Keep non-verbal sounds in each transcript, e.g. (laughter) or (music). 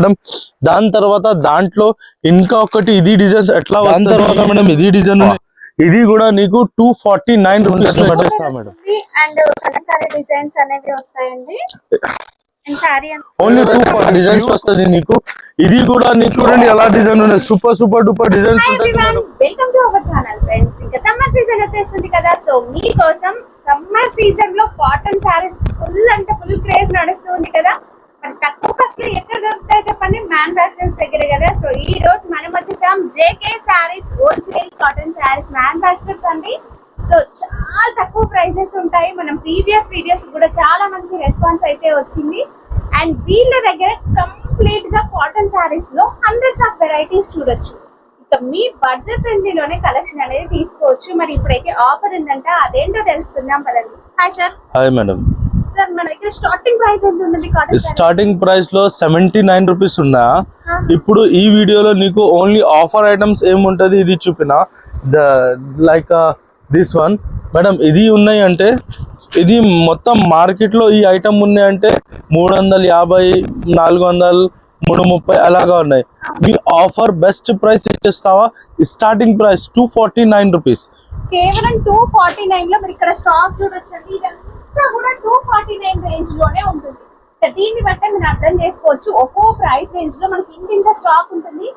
Madam దాని తర్వాత దాంట్లో ఇంకా ఒకటి ఇది డిజైన్స్ ఎట్లా వస్తుంది? తర్వాత మేడం ఇది డిజైన్ ఇది కూడా నీకు టూ ఫార్టీ నైన్ రూపీస్లో ఇచ్చేస్తాం మేడం. డిజైన్స్ అనేవి వస్తాయండి. And sorry only two forty designs వస్తుంది నీకు. ఇది కూడా నీకు చూడండి ఎలా డిజైన్ ఉన్నాయి సూపర్ సూపర్ డూపర్ డిజైన్స్ ఉంటుంది madam. Welcome to our channel friends ఇంకా సమ్మర్ సీజన్ వచ్చేస్తుంది కదా సో మీకోసం సమ్మర్ సీజన్లో కాటన్ సారీస్ ఫుల్ అంటే ఫుల్ క్రేజ్ నడుస్తుంది కదా. మరి తక్కువ కాస్ట్లో ఎక్కడ దొరుకుతాయి చెప్పండి. మ్యానుఫాక్చరర్స్ దగ్గర కదా. సో ఈ రోజు మనం వచ్చేసాం JK sarees wholesale cotton sarees manufacturers అండి. సో చాలా తక్కువ ప్రైసెస్ ఉంటాయి. మనం ప్రీవియస్ వీడియోస్ కూడా చాలా మంచి రెస్పాన్స్ అయితే వచ్చింది. అండ్ వీళ్ళ దగ్గర కంప్లీట్గా కాటన్ సారీస్లో హండ్రెడ్స్ ఆఫ్ వెరైటీస్ చూడొచ్చు. ఇక మీ బడ్జెట్ ఫ్రెండ్లీలోనే కలెక్షన్ అనేది తీసుకోవచ్చు. మరి ఇప్పుడైతే ఆఫర్ ఉందంట అదేంటో తెలుసుకుందాం పదండి. Hi sir hi madam starting ప్రైస్లో సెవెంటీ నైన్ రూపీస్ ఉన్నా ఇప్పుడు ఈ వీడియోలో నీకు ఓన్లీ ఆఫర్ ఐటమ్స్ ఏముంటది? ఇది చూపిన. లైక్ దిస్ వన్ మేడం ఇది ఉన్నాయి అంటే ఇది మొత్తం మార్కెట్లో ఈ ఐటమ్ ఉన్నాయి అంటే మూడు వందల యాభై నాలుగు వందలు మూడు ముప్పై అలాగా ఉన్నాయి. మీ offer best price ఇచ్చేస్తావా? Starting price two forty nine rupees కేవలం టూ ఫార్టీ నైన్లో మీరు ఇక్కడ స్టాక్ చూడొచ్చండి. అంతా కూడా టూ ఫార్టీ నైన్ రేంజ్లోనే ఉంటుంది. దీన్ని బట్టే మీరు అర్థం చేసుకోవచ్చు. ఒక్కో ప్రైస్ రేంజ్లో మనకి ఇంత ఇంత స్టాక్ ఉంటుంది.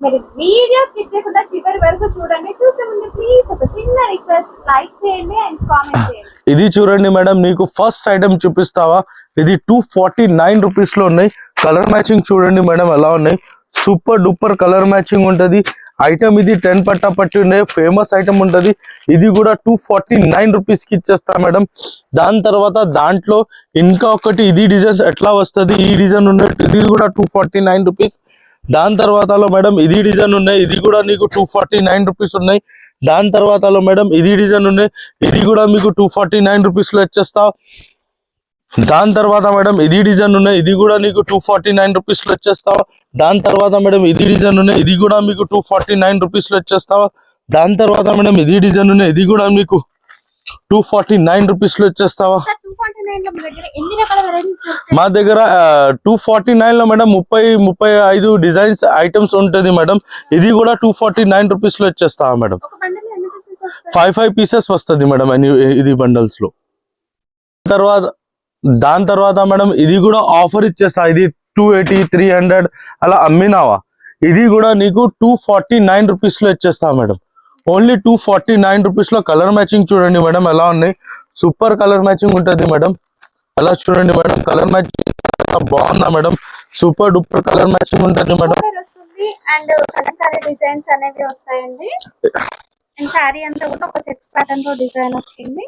మరి వీడియో స్కిప్ చేయకుండా చివరి వరకు చూడండి. చూసే ముందు ప్లీజ్ ఒక చిన్న రిక్వెస్ట్ లైక్ చేయండి అండ్ కామెంట్ చేయండి. ఇది చూడండి మేడం నీకు ఫస్ట్ ఐటమ్ చూపిస్తావా? ఇది టూ ఫార్టీ నైన్ రూపీస్లో ఉన్నాయి. కలర్ మ్యాచింగ్ చూడండి మేడం ఎలా ఉన్నాయి? సూపర్ డూపర్ కలర్ మ్యాచింగ్ ఉంటది. ఐటమ్ ఇది టెన్ పట్టా పట్టి ఉండే ఫేమస్ ఐటమ్ ఉంటుంది. ఇది కూడా టూ ఫార్టీ నైన్ రూపీస్కి ఇచ్చేస్తా మేడం. దాని తర్వాత దాంట్లో ఇంకా ఒకటి ఇది డిజైన్స్ ఎట్లా వస్తుంది? ఈ డిజైన్ ఉన్నట్టు ఇది కూడా టూ ఫార్టీ నైన్ రూపీస్ దాని తర్వాతలో మేడం ఇది డిజైన్ ఉన్నాయి ఇది కూడా నీకు టూ ఫార్టీ నైన్ రూపీస్ ఉన్నాయి. దాని తర్వాతలో మేడం ఇది డిజైన్ ఉన్నాయి ఇది కూడా మీకు టూ ఫార్టీ నైన్ రూపీస్లో ఇచ్చేస్తా. దాని తర్వాత మేడం ఇది డిజైన్ ఉన్నాయి ఇది కూడా నీకు టూ ఫార్టీ నైన్ రూపీస్లో దాని తర్వాత మేడం ఇది డిజైన్ ఉన్నాయి. ఇది కూడా మీకు టూ ఫార్టీ నైన్ రూపీస్లో వచ్చేస్తావా దాని తర్వాత మేడం ఇది డిజైన్ ఉన్నాయి. ఇది కూడా మీకు టూ ఫార్టీ నైన్ రూపీస్లో వచ్చేస్తావా మా దగ్గర టూ ఫార్టీ నైన్లో మేడం ముప్పై ముప్పై ఐదు డిజైన్స్ ఐటమ్స్ ఉంటుంది మేడం. ఇది కూడా టూ ఫార్టీ నైన్ రూపీస్లో వచ్చేస్తావా మేడం? ఫైవ్ ఫైవ్ పీసెస్ వస్తుంది మేడం అని- ఇది బండల్స్లో. తర్వాత దాని తర్వాత మేడం ఇది కూడా ఆఫర్ ఇచ్చేస్తా. ఇది టూ ఎయిటీ త్రీ హండ్రెడ్ అలా అమ్మినావా? ఇది కూడా నీకు టూ ఫార్టీ నైన్ రూపీస్లో ఇచ్చేస్తా madam. Only two forty nine రూపీస్లో కలర్ మ్యాచింగ్ చూడండి మేడం ఎలా ఉన్నాయి? సూపర్ కలర్ మ్యాచింగ్ ఉంటుంది మేడం. అలా చూడండి మేడం కలర్ మ్యాచింగ్ బాగుందా madam? Super duper colour matching ఉంటుంది మేడం. అండ్ అంతా కూడా ఒక చెక్స్ ప్యాటర్న్లో డిజైన్ వస్తుంది.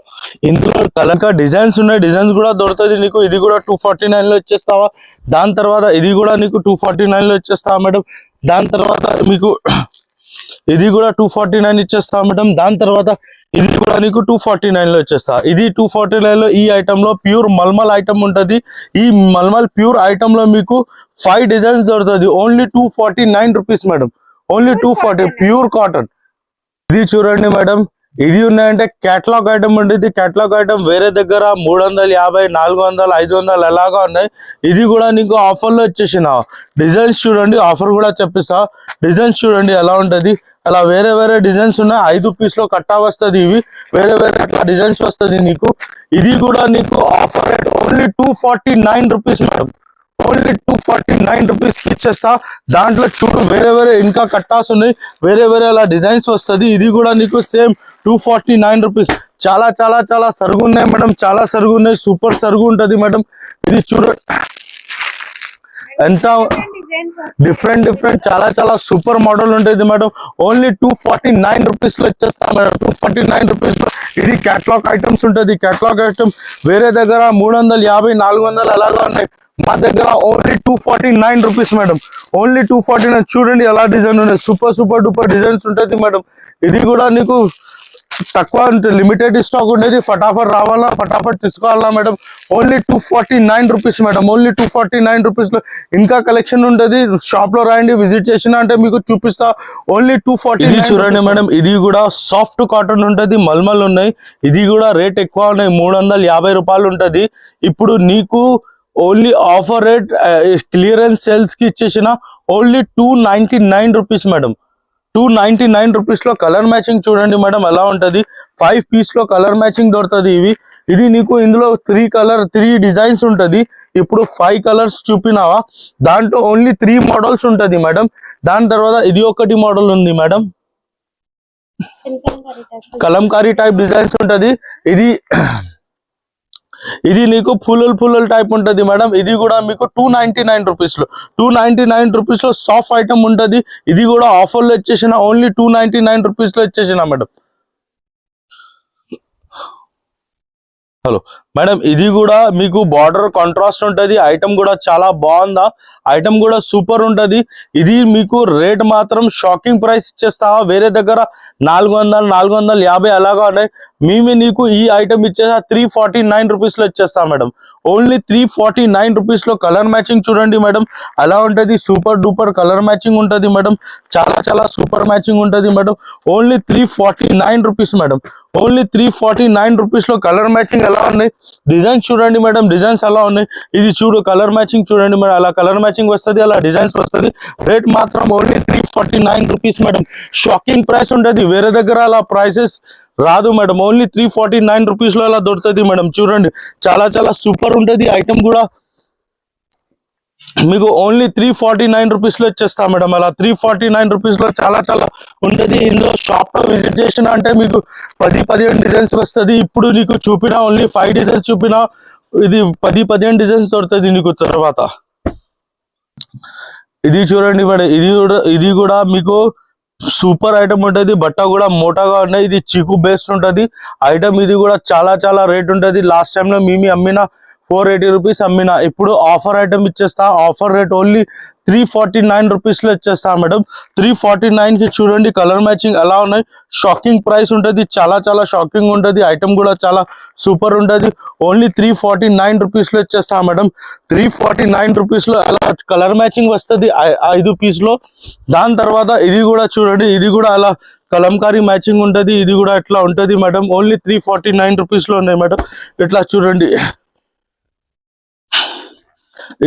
ఇందులో కలక డిజైన్స్ ఉన్నాయి. డిజైన్స్ కూడా దొరుకుతుంది నీకు ఇది కూడా టూ ఫార్టీ నైన్లో ఇచ్చేస్తావా? దాని తర్వాత ఇది కూడా నీకు టూ ఫార్టీ నైన్లో ఇచ్చేస్తావా మేడం? దాని తర్వాత మీకు ఇది కూడా టూ ఫార్టీ నైన్ ఇచ్చేస్తా మేడం? దాని తర్వాత ఇది కూడా నీకు టూ ఫార్టీ నైన్లో ఇచ్చేస్తా ఇది టూ ఫార్టీ నైన్లో ఈ ఐటమ్లో ప్యూర్ మల్మల్ ఐటమ్ ఉంటుంది. ఈ మల్మల్ ప్యూర్ ఐటమ్లో మీకు ఫైవ్ డిజైన్స్ దొరుకుతుంది only two forty nine rupees madam. Only two forty pure cotton ఇది చూడండి మేడం. ఇది ఉన్నాయంటే కేటలాగ్ ఐటమ్ ఉండేది కేటలాగ్ ఐటమ్ వేరే దగ్గర మూడు వందల యాభై నాలుగు వందలు ఐదు వందలు ఎలాగా ఉన్నాయి. ఇది కూడా నీకు ఆఫర్లో వచ్చేసిన. డిజైన్స్ చూడండి ఆఫర్ కూడా చెప్పిస్తా. డిజైన్స్ చూడండి ఎలా ఉంటది. అలా వేరే వేరే డిజైన్స్ ఉన్నాయి. ఐదు పీస్లో కట్టా వస్తుంది ఇవి. వేరే వేరే అట్లా డిజైన్స్ వస్తుంది నీకు. ఇది కూడా నీకు offer rate only two forty nine rupees madam. Only two forty nine rupees ఇచ్చేస్తా. దాంట్లో చూడు వేరే వేరే ఇంకా కట్టాస్ ఉన్నాయి. వేరే వేరే అలా డిజైన్స్ వస్తుంది. ఇది కూడా నీకు same two forty nine rupees చాలా చాలా చాలా సరుగు ఉన్నాయి మేడం. చాలా సరుగు ఉన్నాయి సూపర్ సరుగు ఉంటుంది మేడం. ఇది చూడ. ఎంత డిఫరెంట్ డిఫరెంట్ చాలా చాలా సూపర్ మోడల్ ఉంటుంది madam. Only two forty nine రూపీస్లో ఇచ్చేస్తా మేడం. టూ ఫార్టీ నైన్ రూపీస్లో. ఇది క్యాట్లాగ్ ఐటమ్స్ ఉంటుంది. క్యాట్లాగ్ ఐటమ్ వేరే దగ్గర మూడు వందల యాభై నాలుగు వందలు అలాగా ఉన్నాయి. మా దగ్గర only two forty nine rupees madam only two forty nine చూడండి ఎలా డిజైన్ ఉన్నాయి. సూపర్ సూపర్ డూపర్ డిజైన్స్ ఉంటుంది మేడం ఇది కూడా నీకు తక్కువ లిమిటెడ్ స్టాక్ ఉండేది. ఫటాఫట్ రావాలా? ఫటాఫట్ తీసుకోవాలా madam only two forty nine rupees madam only two forty nine రూపీస్లో ఇంకా కలెక్షన్ ఉంటుంది షాప్లో రాయండి విజిట్ చేసిన అంటే మీకు చూపిస్తా. ఓన్లీ టూ ఫార్టీ ఇది చూడండి మేడం ఇది కూడా సాఫ్ట్ కాటన్ ఉంటది మల్మల్ ఉన్నాయి. ఇది కూడా రేట్ ఎక్కువ ఉన్నాయి. మూడు వందల యాభై రూపాయలు ఉంటది. ఇప్పుడు నీకు ఓన్లీ ఆఫర్ రేట్ క్లియరెన్స్ సేల్స్కి ఇచ్చేసిన only two ninety nine rupees madam. Two ninety nine రూపీస్లో కలర్ మ్యాచింగ్ చూడండి మేడం ఎలా ఉంటది? ఫైవ్ పీస్లో కలర్ మ్యాచింగ్ దొరుకుతుంది ఇవి. ఇది నీకు ఇందులో త్రీ కలర్ త్రీ డిజైన్స్ ఉంటది. ఇప్పుడు ఫైవ్ కలర్స్ చూపినావా? దాంట్లో ఓన్లీ త్రీ మోడల్స్ ఉంటది మేడం. దాని తర్వాత ఇది ఒకటి మోడల్ ఉంది మేడం. కలంకారీ టైప్ డిజైన్స్ ఉంటది. ఇది ఇది నీకు ఫుల్ ఫుల్ టైప్ ఉంటది మేడం ఇది కూడా మీకు టూ నైన్టీ నైన్ రూపీస్లో. టూ నైన్టీ నైన్ రూపీస్లో సాఫ్ట్ ఐటమ్ ఉంటది. ఇది కూడా ఆఫర్లో ఇచ్చేసిన ఓన్లీ టూ నైన్టీ నైన్ రూపీస్లో ఇచ్చేసిన మేడం హలో మేడం ఇది కూడా మీకు బార్డర్ కాంట్రాస్ట్ ఉంటది ఐటమ్ కూడా చాలా బాగుందా? ఐటమ్ కూడా సూపర్ ఉంటది. ఇది మీకు రేట్ మాత్రం షాకింగ్ ప్రైస్ ఇచ్చేస్తావా వేరే దగ్గర నాలుగు వందలు నాలుగు వందల యాభై అలాగా ఉన్నాయి. మేమే నీకు ఈ ఐటమ్ ఇచ్చేసా త్రీ ఫార్టీ నైన్ రూపీస్లో ఇచ్చేస్తాం madam only three forty nine రూపీస్లో కలర్ మ్యాచింగ్ చూడండి మేడం. అలా ఉంటది సూపర్ డూపర్ కలర్ మ్యాచింగ్ ఉంటది మేడం. చాలా చాలా సూపర్ మ్యాచింగ్ ఉంటది madam. Only three forty nine rupees madam. Only three forty nine రూపీస్లో కలర్ మ్యాచింగ్ ఎలా ఉన్నాయి? డిజైన్స్ చూడండి మేడం డిజైన్స్ ఎలా ఉన్నాయి? ఇది చూడు కలర్ మ్యాచింగ్ చూడండి మేడం. అలా కలర్ మ్యాచింగ్ వస్తుంది అలా డిజైన్స్ వస్తుంది. రేట్ మాత్రం only three forty nine rupees madam shocking price ఉంటుంది వేరే దగ్గర అలా ప్రైసెస్ రాదు madam only three forty nine రూపీస్లో అలా దొరుకుతుంది మేడం చూడండి. చాలా చాలా సూపర్ ఉంటుంది ఐటమ్ కూడా మీకు ఓన్లీ త్రీ ఫార్టీ నైన్ రూపీస్లో ఇచ్చేస్తా మేడం అలా త్రీ ఫార్టీ నైన్ రూపీస్లో చాలా చాలా ఉంటుంది ఇందులో షాప్లో విజిట్ చేసిన అంటే మీకు పది పదిహేను డిజైన్స్ వస్తుంది. ఇప్పుడు నీకు చూపిన ఓన్లీ ఫైవ్ డిజైన్స్ చూపిన ఇది పది పదిహేను డిజైన్స్ దొరుకుతుంది నీకు తర్వాత. ఇది చూడండి మేడం ఇది కూడా ఇది కూడా మీకు సూపర్ ఐటమ్ ఉంటది బట్ట కూడా మోటాగా ఉన్నాయి ఇది చికు బేస్డ్ ఉంటది ఐటమ్ ఇది కూడా చాలా చాలా రేట్ ఉంటది. లాస్ట్ టైం లో మేము అమ్మిన ఫోర్ ఎయిటీ రూపీస్ అమ్మిన. ఇప్పుడు ఆఫర్ ఐటమ్ ఇచ్చేస్తా. Offer rate only three forty nine రూపీస్లో ఇచ్చేస్తా మేడం. త్రీ ఫార్టీ నైన్కి చూడండి కలర్ మ్యాచింగ్ ఎలా ఉన్నాయి. షాకింగ్ ప్రైస్ ఉంటుంది చాలా చాలా షాకింగ్ ఉంటుంది. ఐటమ్ కూడా చాలా సూపర్ ఉంటది. ఓన్లీ త్రీ ఫార్టీ నైన్ రూపీస్లో ఇచ్చేస్తా మేడం. త్రీ ఫార్టీ నైన్ రూపీస్లో అలా కలర్ మ్యాచింగ్ వస్తుంది ఐదు పీస్లో. దాని తర్వాత ఇది కూడా చూడండి ఇది కూడా అలా కలంకారీ మ్యాచింగ్ ఉంటుంది. ఇది కూడా ఇట్లా ఉంటుంది madam. Only three forty nine రూపీస్లో ఉన్నాయి మేడం. ఇట్లా చూడండి.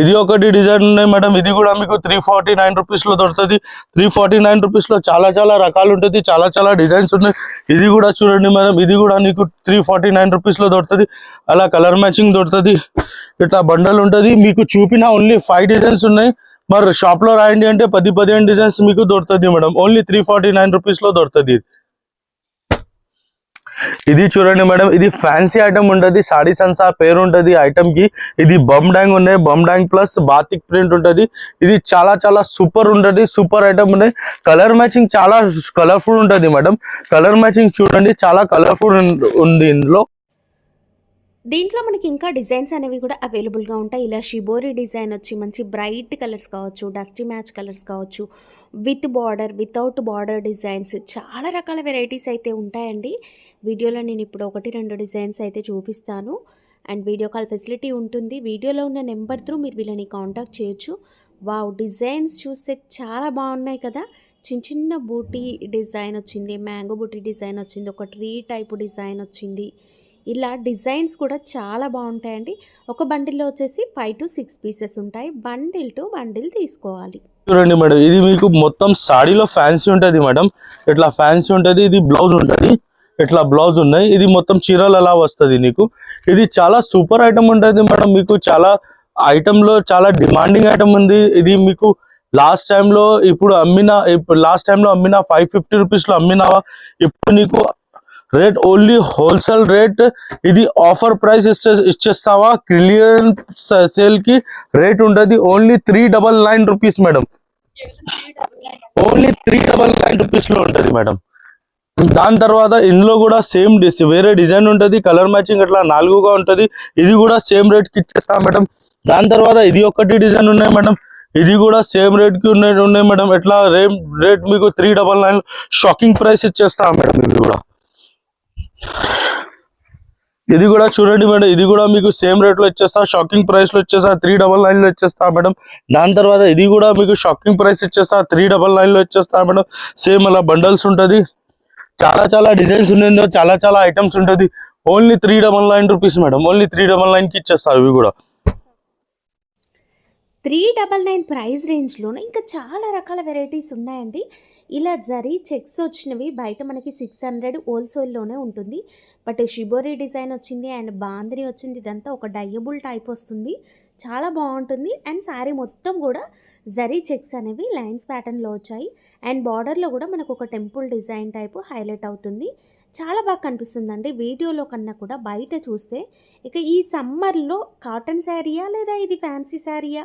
ఇది ఒకటి డిజైన్ ఉన్నాయి మేడం. ఇది కూడా మీకు త్రీ ఫార్టీ నైన్ రూపీస్లో దొరుకుతుంది. త్రీ ఫార్టీ నైన్ రూపీస్లో చాలా చాలా రకాలు ఉంటుంది. చాలా చాలా డిజైన్స్ ఉన్నాయి. ఇది కూడా చూడండి మేడం. ఇది కూడా నీకు త్రీ ఫార్టీ నైన్ రూపీస్లో దొరుకుతుంది. అలా కలర్ మ్యాచింగ్ దొరుకుతుంది. ఇట్లా బండల్ ఉంటుంది. మీకు చూపిన ఓన్లీ ఫైవ్ డిజైన్స్ ఉన్నాయి. మరి షాప్లో రాయండి అంటే పది పదిహేను డిజైన్స్ మీకు దొరుకుతుంది madam. Only three forty nine రూపీస్లో దొరుకుతుంది ఇది. చూడండి మేడం ఇది ఫ్యాన్సీ ఐటమ్ ఉంటది సాడీ సన్సార్ పేరు ఉంటది ఐటమ్కి. ఇది బమ్ డాంగ్ ఉన్నాయి బమ్ డాంగ్ ప్లస్ బాతిక్ ప్రింట్ ఉంటది. ఇది చాలా చాలా సూపర్ ఉంటది సూపర్ ఐటమ్ ఉన్నాయి. కలర్ మ్యాచింగ్ చాలా కలర్ఫుల్ ఉంటది మేడం. కలర్ మ్యాచింగ్ చూడండి చాలా కలర్ఫుల్ ఉంది ఇందులో. దీంట్లో మనకి ఇంకా డిజైన్స్ అనేవి కూడా అవైలబుల్గా ఉంటాయి. ఇలా షిబోరి డిజైన్ వచ్చి మంచి బ్రైట్ కలర్స్ కావచ్చు డస్టీ మ్యాచ్ కలర్స్ కావచ్చు with border without border designs చాలా రకాల వెరైటీస్ అయితే ఉంటాయండి. వీడియోలో నేను ఇప్పుడు ఒకటి రెండు డిజైన్స్ అయితే చూపిస్తాను. అండ్ వీడియో కాల్ ఫెసిలిటీ ఉంటుంది. వీడియోలో ఉన్న నెంబర్ త్రూ మీరు వీళ్ళని కాంటాక్ట్ చేయొచ్చు. వావ్! డిజైన్స్ చూస్తే చాలా బాగున్నాయి కదా! చిన్న చిన్న బూటీ డిజైన్ వచ్చింది మ్యాంగో బూటీ డిజైన్ వచ్చింది ఒక ట్రీ టైప్ డిజైన్ వచ్చింది. ఇలా డిజైన్స్ కూడా చాలా బాగుంటాయండి. ఒక బండిల్లో వచ్చేసి ఫైవ్ టు సిక్స్ పీసెస్ ఉంటాయి. బండిల్ టు బండిల్ తీసుకోవాలి. చూడండి మేడం ఇది మీకు మొత్తం సాడీలో ఫ్యాన్సీ ఉంటుంది మేడం. ఇట్లా ఫ్యాన్సీ ఉంటుంది ఇది బ్లౌజ్ ఉంటుంది. ఇట్లా బ్లౌజ్ ఉన్నాయి. ఇది మొత్తం చీరలు అలా వస్తుంది నీకు. ఇది చాలా సూపర్ ఐటమ్ ఉంటుంది మేడం మీకు. చాలా ఐటెంలో చాలా డిమాండింగ్ ఐటమ్ ఉంది. ఇది మీకు లాస్ట్ టైంలో ఇప్పుడు అమ్మిన ఇప్పుడు లాస్ట్ టైంలో అమ్మిన ఫైవ్ ఫిఫ్టీ రూపీస్లో అమ్మినావా? ఇప్పుడు నీకు రేట్ ఓన్లీ హోల్సేల్ రేట్. ఇది ఆఫర్ ప్రైస్ ఇచ్చే ఇచ్చేస్తావా? క్లియరెన్స్ సేల్కి రేట్ ఉంటుంది only three double nine rupees madam. Only three double nine రూపీస్లో ఉంటది మేడం. దాని తర్వాత ఇందులో కూడా సేమ్ డిస్ వేరే డిజైన్ ఉంటది. కలర్ మ్యాచింగ్ అట్లా నాలుగుగా ఉంటది. ఇది కూడా సేమ్ రేట్కి ఇచ్చేస్తాం మేడం. దాని తర్వాత ఇది ఒకటి డిజైన్ ఉన్నాయి మేడం. ఇది కూడా సేమ్ రేట్కి ఉన్నాయి ఉన్నాయి మేడం. ఎట్లా రేట్ రేట్ మీకు three double nine shocking price ఇచ్చేస్తాం మేడం ఇది కూడా. ఇది కూడా చూడండి మేడం ఇది కూడా మీకు సేమ్ రేట్లో వచ్చేస్తా ఇచ్చేస్తా. షాకింగ్ ప్రైస్లో ఇచ్చేస్తా త్రీ డబల్ నైన్లో ఇచ్చేస్తా మేడం. దాని తర్వాత ఇది కూడా మీకు షాకింగ్ ప్రైస్ ఇచ్చేస్తా త్రీ డబల్ నైన్లో వచ్చేస్తా ఇచ్చేస్తా మేడం. సేమ్ అలా బండల్స్ ఉంటుంది. చాలా చాలా డిజైన్స్ ఉన్నాయి చాలా చాలా ఐటమ్స్ ఉంటుంది. Only three double nine rupees madam only three double నైన్కి ఇచ్చేస్తా ఇవి కూడా. త్రీ డబల్ నైన్ ప్రైస్ రేంజ్లోనే ఇంకా చాలా రకాల వెరైటీస్ ఉన్నాయండి. ఇలా జరీ చెక్స్ వచ్చినవి. బయట మనకి సిక్స్ హండ్రెడ్ హోల్సేల్లోనే ఉంటుంది. బట్ షిబోరి డిజైన్ వచ్చింది అండ్ బాంద్రి వచ్చింది. ఇదంతా ఒక డయబుల్ టైప్ వస్తుంది. చాలా బాగుంటుంది. అండ్ శారీ మొత్తం కూడా జరీ చెక్స్ అనేవి లైన్స్ ప్యాటర్న్లో వచ్చాయి. అండ్ బార్డర్లో కూడా మనకు ఒక టెంపుల్ డిజైన్ టైపు హైలైట్ అవుతుంది. చాలా బాగా కనిపిస్తుందండి. వీడియోలో కన్నా కూడా బయట చూస్తే ఇక ఈ సమ్మర్లో కాటన్ శారీయా లేదా ఇది ఫ్యాన్సీ శారీయా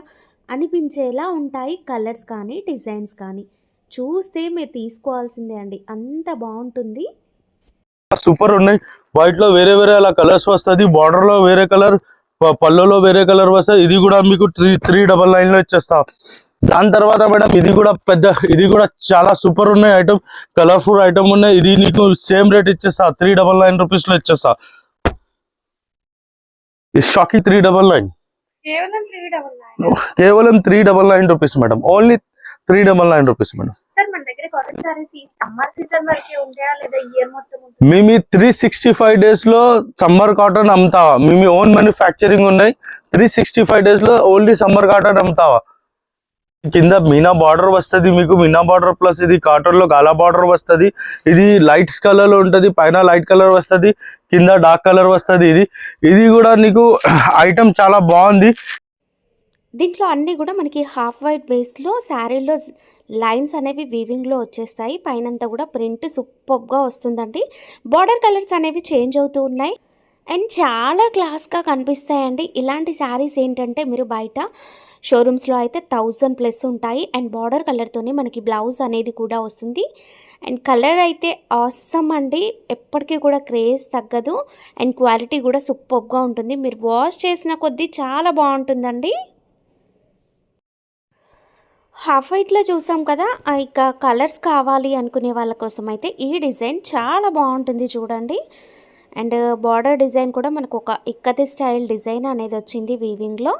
అనిపించేలా ఉంటాయి కలర్స్ కానీ డిజైన్స్ కానీ. చూస్తే మీరు తీసుకోవాల్సిందే అండి. అంత బాగుంటుంది. సూపర్ ఉన్నాయి. వైట్లో వేరే వేరే అలా కలర్స్ వస్తుంది. బార్డర్లో వేరే కలర్ పళ్ళులో వేరే కలర్ వస్తుంది. ఇది కూడా మీకు త్రీ త్రీ డబల్ నైన్లో ఇచ్చేస్తా. దాని తర్వాత మేడం ఇది కూడా పెద్ద ఇది కూడా చాలా సూపర్ ఉన్నాయి ఐటమ్. కలర్ఫుల్ ఐటమ్ ఉన్నాయి. ఇది నీకు సేమ్ రేట్ ఇచ్చేస్తా. త్రీ డబల్ నైన్ రూపీస్లో ఇచ్చేస్తా షాకి త్రీ డబల్ నైన్. కేవలం త్రీ డబల్ నైన్. కేవలం three double nine rupees madam. Only three double nine rupees madam మేము త్రీ సిక్స్టీ ఫైవ్ డేస్లో సమ్మర్ కాటన్ అమ్ముతావా? మేము ఓన్ మ్యానుఫ్యాక్చరింగ్ ఉన్నాయి త్రీ సిక్స్టీ ఫైవ్ డేస్లో ఓన్లీ సమ్మర్ కాటన్ అమ్ముతావా? కింద మీనా బార్డర్ వస్తది మీకు మీనా బార్డర్ ప్లస్ ఇది కాటన్లో గాలా బార్డర్ వస్తది ఇది లైట్ కలర్లో ఉంటది పైన లైట్ కలర్ వస్తది కింద డార్క్ కలర్ వస్తది ఇది ఇది కూడా నీకు (clears throat) ఐటమ్ చాలా బాగుంది. దీంట్లో అన్నీ కూడా మనకి హాఫ్ వైట్ బేస్లో శారీలో లైన్స్ అనేవి వీవింగ్లో వచ్చేస్తాయి. పైనంతా కూడా ప్రింట్ సూపర్గా వస్తుందండి. బార్డర్ కలర్స్ అనేవి చేంజ్ అవుతూ ఉన్నాయి. అండ్ చాలా క్లాస్గా కనిపిస్తాయండి. ఇలాంటి శారీస్ ఏంటంటే మీరు బయట షోరూమ్స్లో అయితే థౌజండ్ ప్లస్ ఉంటాయి. అండ్ బార్డర్ కలర్తోనే మనకి బ్లౌజ్ అనేది కూడా వస్తుంది. అండ్ కలర్ అయితే ఆసమ్ అండి. ఎప్పటికీ కూడా క్రేజ్ తగ్గదు. అండ్ క్వాలిటీ కూడా సూపర్గా ఉంటుంది. మీరు వాష్ చేసిన కొద్దీ చాలా బాగుంటుందండి. హాఫ్ వైట్లో చూసాం కదా ఆ ఇక కలర్స్ కావాలి అనుకునే వాళ్ళ కోసం అయితే ఈ డిజైన్ చాలా బాగుంటుంది చూడండి. అండ్ బార్డర్ డిజైన్ కూడా మనకు ఒక ఇక్కతి స్టైల్ డిజైన్ అనేది వచ్చింది వీవింగ్లో.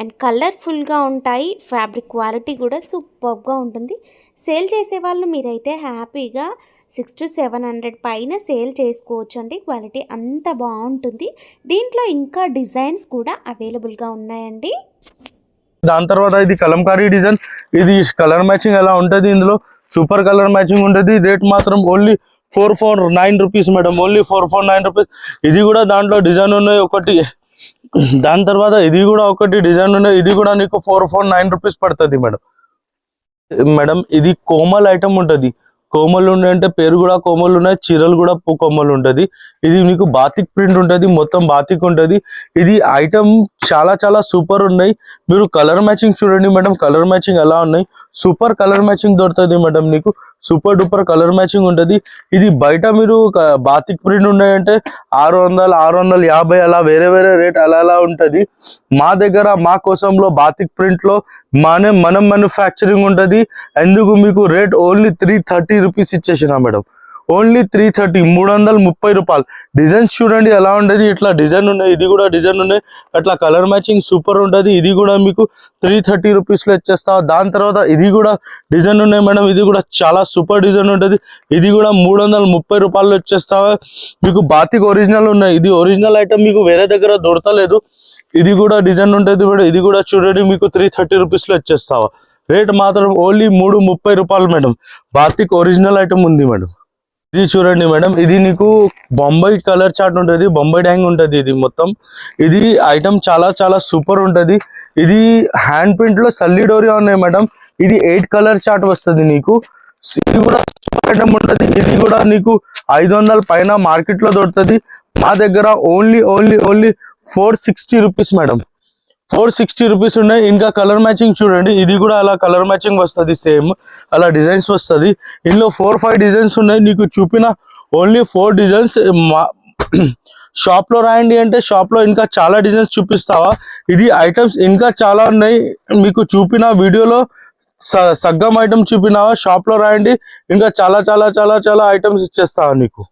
అండ్ కలర్ఫుల్గా ఉంటాయి ఫ్యాబ్రిక్ క్వాలిటీ కూడా సూపర్గా ఉంటుంది. సేల్ చేసే వాళ్ళు మీరైతే హ్యాపీగా సిక్స్ టు సెవెన్ హండ్రెడ్ పైన సేల్ చేసుకోవచ్చు అండి క్వాలిటీ అంత బాగుంటుంది. దీంట్లో ఇంకా డిజైన్స్ కూడా అవైలబుల్గా ఉన్నాయండి. దాని తర్వాత ఇది కలంకారీ డిజైన్. ఇది కలర్ మ్యాచింగ్ ఎలా ఉంటుంది ఇందులో? సూపర్ కలర్ మ్యాచింగ్ ఉంటుంది. రేట్ మాత్రం only four four nine rupees madam. Only four four nine rupees. ఇది కూడా దాంట్లో డిజైన్ ఉన్నాయి ఒకటి. దాని తర్వాత ఇది కూడా ఒకటి డిజైన్ ఉన్నాయి. ఇది కూడా నీకు ఫోర్ ఫోర్ నైన్ రూపీస్ పడుతుంది మేడం. మేడం ఇది కోమల్ ఐటమ్ ఉంటుంది. కోమలు ఉన్నాయి అంటే పేరు కూడా కోమలు ఉన్నాయి చీరలు కూడా కొమ్మలు ఉంటుంది ఉంటది. ఇది మీకు బాతిక్ ప్రింట్ ఉంటది మొత్తం బాతిక్ ఉంటది. ఇది ఐటమ్ చాలా చాలా సూపర్ ఉన్నాయి. మీరు కలర్ మ్యాచింగ్ చూడండి మేడం కలర్ మ్యాచింగ్ ఎలా ఉన్నాయి? సూపర్ కలర్ మ్యాచింగ్ దొరుకుతుంది మేడం నీకు సూపర్ డూపర్ కలర్ మ్యాచింగ్ ఉంటది. ఇది బయట మీరు బాతిక్ ప్రింట్ ఉన్నాయంటే ఆరు వందలు ఆరు వందల యాభై అలా వేరే వేరే రేట్ అలా అలా ఉంటది. మా దగ్గర మా కోసంలో బాతిక్ ప్రింట్లో మానే మనం మ్యానుఫ్యాక్చరింగ్ ఉంటది. ఎందుకు మీకు rate only three thirty rupees ఇచ్చేసిన మేడం. ఓన్లీ త్రీ థర్టీ మూడు వందల ముప్పై రూపాయలు. డిజైన్స్ చూడండి ఎలా ఉండేది ఇట్లా డిజైన్ ఉన్నాయి ఇది కూడా డిజైన్ ఉన్నాయి. అట్లా కలర్ మ్యాచింగ్ సూపర్ ఉంటుంది ఇది కూడా మీకు త్రీ థర్టీ రూపీస్లో ఇచ్చేస్తా. దాని తర్వాత ఇది కూడా డిజైన్ ఉన్నాయి మేడం ఇది కూడా చాలా సూపర్ డిజైన్ ఉంటుంది ఇది కూడా మూడు వందల ముప్పై రూపాయలు వచ్చేస్తావా మీకు బాతిక్ ఒరిజినల్ ఉన్నాయి. ఇది ఒరిజినల్ ఐటమ్ మీకు వేరే దగ్గర దొరకలేదు. ఇది కూడా డిజైన్ ఉంటుంది మేడం ఇది కూడా చూడండి మీకు త్రీ థర్టీ రూపీస్లో ఇచ్చేస్తావా రేట్ మాత్రం ఓన్లీ మూడు ముప్పై రూపాయలు మేడం. బాతిక్ ఒరిజినల్ ఐటమ్ ఉంది మేడం. ఇది చూడండి మేడం ఇది నీకు బొంబాయి కలర్ చార్ట్ ఉంటుంది బొంబాయి డ్యాంగ్ ఉంటుంది ఇది మొత్తం. ఇది ఐటమ్ చాలా చాలా సూపర్ ఉంటుంది. ఇది హ్యాండ్ ప్రింట్లో సల్లిడోరియా ఉన్నాయి మేడం. ఇది ఎయిట్ కలర్ చాట్ వస్తుంది నీకు. ఇది కూడా సూపర్ ఐటమ్ ఉంటుంది. ఇది కూడా నీకు ఐదు వందల పైన మార్కెట్లో దొరుకుతుంది. మా దగ్గర only only only four sixty rupees madam. Four sixty rupees ఉన్నాయి. ఇంకా కలర్ మ్యాచింగ్ చూడండి. ఇది కూడా అలా కలర్ మ్యాచింగ్ వస్తుంది సేమ్. అలా డిజైన్స్ వస్తుంది. ఇందులో ఫోర్ ఫైవ్ డిజైన్స్ ఉన్నాయి. నీకు చూపిన ఓన్లీ ఫోర్ డిజైన్స్. మా (clears throat) షాప్లో రాయండి అంటే షాప్లో ఇంకా చాలా డిజైన్స్ చూపిస్తావా? ఇది ఐటమ్స్ ఇంకా చాలా ఉన్నాయి. మీకు చూపిన వీడియోలో స- సగ్గం ఐటమ్ చూపినావా? షాప్లో రాయండి. ఇంకా చాలా చాలా చాలా చాలా ఐటమ్స్ ఇచ్చేస్తావా నీకు?